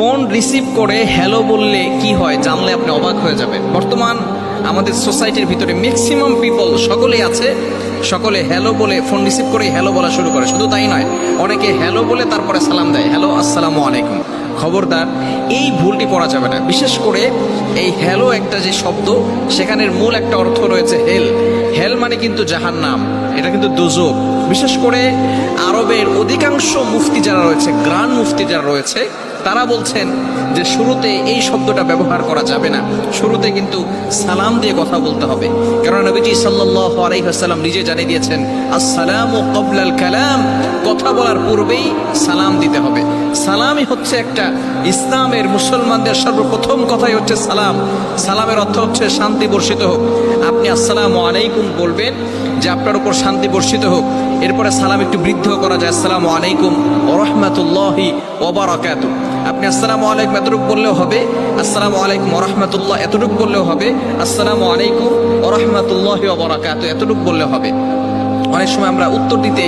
Phone receive করে hello বললে কি হয় জানলে আপনি অবাক হয়ে যাবেন। বর্তমান আমাদের সোসাইটির ভিতরে ম্যাক্সিমাম পিপল সকলেই আছে, সকলে হ্যালো বলে ফোন রিসিভ করে হ্যালো বলা শুরু করে। শুধু তাই নয়, অনেকে হ্যালো বলে তারপরে সালাম দেয়। হ্যালো, আসসালামু আলাইকুম। খবরদার, এই ভুলটি করা যাবে না। বিশেষ করে এই হ্যালো একটা যে শব্দ, সেখানের মূল একটা অর্থ রয়েছে হেল। হেল মানে কিন্তু জাহান নাম এটা কিন্তু দুজক বিশেষ করে আরবের অধিকাংশ মুফতি যারা রয়েছে, গ্রান মুফতি যারা রয়েছে, তারা বলছেন যে শুরুতে এই শব্দটা ব্যবহার করা যাবে না। শুরুতে কিন্তু সালাম দিয়ে কথা বলতে হবে। কারণ নবীজি সাল্লাহ নিজে জানিয়ে দিয়েছেন, আসসালাম ও কবলাল কালাম। কথা বলার পূর্বেই সালাম দিতে হবে। সালামই হচ্ছে একটা ইসলামের মুসলমানদের সর্বপ্রথম কথাই হচ্ছে সালাম। সালামের অর্থ হচ্ছে শান্তি বর্ষিত হোক। আপনি আসসালামু আলাইকুম বলবেন যে আপনার উপর শান্তি বর্ষিত হোক। এরপরে সালাম একটু বৃদ্ধ করা যায়। আসসালামু আলাইকুম ওরহমতুল্লাহি ওবারাকাত আপনি আসসালামু আলাইকুম এতটুকু বললেও হবে, আসসালামু আলাইকুম ওরহমতুল্লাহ এতটুকু বললেও হবে, আসসালামু আলাইকুম ওরহমতুল্লাহি ওবরাকাত এতটুকু বললেও হবে। অনেক সময় আমরা উত্তর দিতে